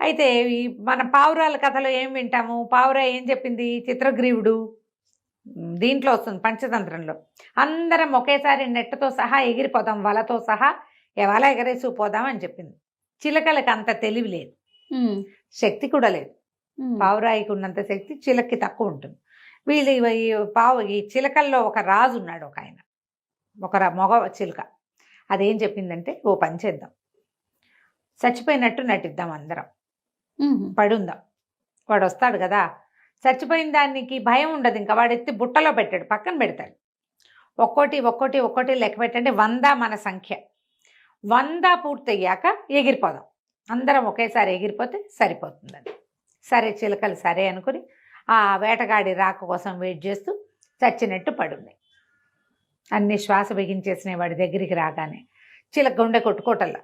అయితే ఈ మన పావురాల కథలో ఏం వింటాము? పావురా ఏం చెప్పింది? చిత్రగ్రీవుడు. దీంట్లో వస్తుంది పంచతంత్రంలో. అందరం ఒకేసారి నెట్టతో సహా ఎగిరిపోదాం వలతో సహా వల ఎగరేసి పోదాం అని చెప్పింది. చిలకలకు అంత తెలివి లేదు. శక్తి కూడా లేదు. పావురాయికి ఉన్నంత శక్తి చిలక్కి తక్కువ ఉంటుంది. వీళ్ళు ఈ పావు ఈ చిలకల్లో ఒక రాజు ఉన్నాడు ఒక ఆయన. ఒక మగ చిలుక. అదేం చెప్పిందంటే ఓ పని చేద్దాం. చచ్చిపోయినట్టు నటిద్దాం అందరం. పడుందాం? వాడు వస్తాడు కదా. చచ్చిపోయిన దానికి భయం ఉండదు. ఇంకా వాడు ఎత్తి బుట్టలో పెట్టాడు. పక్కన పెడతాడు. ఒక్కోటి ఒక్కోటి ఒక్కోటి లెక్క పెట్టండి. వంద మన సంఖ్య. వంద పూర్తయ్యాక ఎగిరిపోదాం. అందరం ఒకేసారి ఎగిరిపోతే సరిపోతుందని సరే చిలకలు సరే అనుకుని ఆ వేటగాడి రాక కోసం వెయిట్ చేస్తూ చచ్చినట్టు పడున్నాయి అన్ని శ్వాస బిగించేసినాయి వాడి దగ్గరికి రాగానే చిలక గుండె కొట్టుకోటల్లా.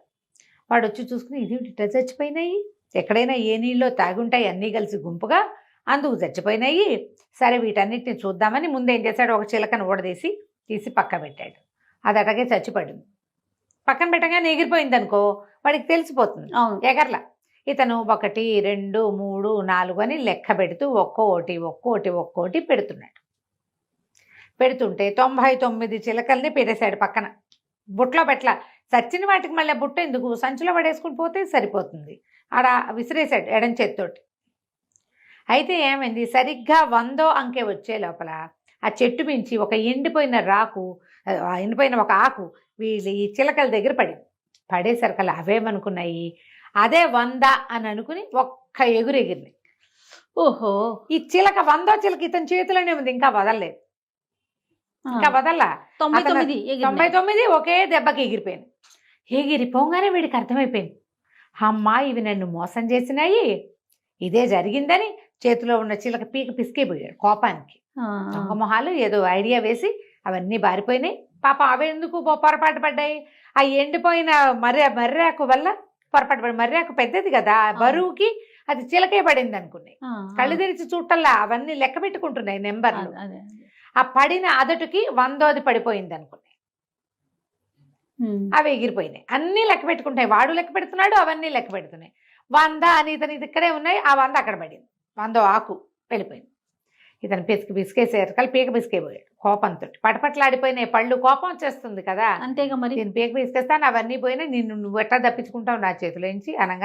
వాడు వచ్చి చూసుకుని ఇది ఇట్లా చచ్చిపోయినాయి? ఎక్కడైనా ఏ నీళ్ళలో తాగుంటాయి అన్నీ కలిసి గుంపుగా అందుకు చచ్చిపోయినాయి. సరే వీటన్నిటిని చూద్దామని ముందు ఏం చేశాడు? ఒక చిలకను ఊడదీసి తీసి పక్క పెట్టాడు. అది అటగే చచ్చిపడింది. పక్కన పెట్టగానే ఎగిరిపోయింది అనుకో వాడికి తెలిసిపోతుంది. అవును. ఎగర్ల. ఇతను ఒకటి రెండు మూడు నాలుగు అని లెక్క పెడుతూ ఒక్కోటి ఒక్కోటి ఒక్కోటి పెడుతున్నాడు. పెడుతుంటే తొంభై తొమ్మిది చిలకల్ని పెట్టేశాడు పక్కన. బుట్టలో పెట్ల చచ్చిన వాటికి మళ్ళీ బుట్ట ఎందుకు? సంచిలో పడేసుకుని పోతే సరిపోతుంది. ఆడ విసిరేశాడు ఎడం చేత్తోటి. అయితే ఏమైంది? సరిగ్గా వందో అంకె వచ్చే లోపల ఆ చెట్టు మించి ఒక ఎండిపోయిన రాకు ఆ ఎండిపోయిన ఒక ఆకు వీళ్ళు ఈ చిలకల దగ్గర పడింది. పడేసరికల్లా అవేమనుకున్నాయి? అదే వంద అని అనుకుని ఒక్క ఎగురు ఎగిరినాయి ఓహో! ఈ చిలక వందో చిలక ఇతని చేతిలోనే ఉంది ఇంకా వదలలేదు. ఇంకా వదల్లా తొంభై తొమ్మిది. తొంభై తొమ్మిది ఒకే దెబ్బకి ఎగిరిపోయింది. ఎగిరిపోగానే వీడికి అర్థమైపోయింది. అమ్మా ఇవి నన్ను మోసం చేసినాయి. ఇదే జరిగిందని చేతిలో ఉన్న చిలక పీక పిసికిపోయాడు కోపానికి. దొంగ మొహాలు ఏదో ఐడియా వేసి అవన్నీ బారిపోయినాయి. పాప అవి ఎందుకు పొరపాటు పడ్డాయి? ఆ ఎండిపోయిన మర్రి మర్రాకు వల్ల పొరపాటు పడి మర్రాకు పెద్దది కదా. బరువుకి అది చిలకే పడింది అనుకున్నాయి కళ్ళు తెరిచి చూడటల్లా అవన్నీ లెక్క పెట్టుకుంటున్నాయి నెంబర్లు. ఆ పడిన అదటుకి వందోది పడిపోయింది అనుకున్నాయి ఉమ్, అవి ఎగిరిపోయినాయి. అన్నీ లెక్క పెట్టుకుంటాయి వాడు లెక్క పెడుతున్నాడు అవన్నీ లెక్క పెడుతున్నాయి. వంద అని ఇతను ఇది ఇక్కడే ఉన్నాయి ఆ వంద అక్కడ పడింది. వందో ఆకు వెళ్ళిపోయింది. ఇతను పిసికి పిసికేసేసరికల్ పీక పిసికేపోయాడు. కోపంతో. పటపట్లాడిపోయినాయి. పళ్ళు కోపం వచ్చేస్తుంది కదా. అంతేగా మరి? నేను పీక పిసికేస్తాను అవన్నీ పోయినా నిన్ను నువ్వు ఎట్లా తప్పించుకుంటావు నా చేతిలోంచి? అనగా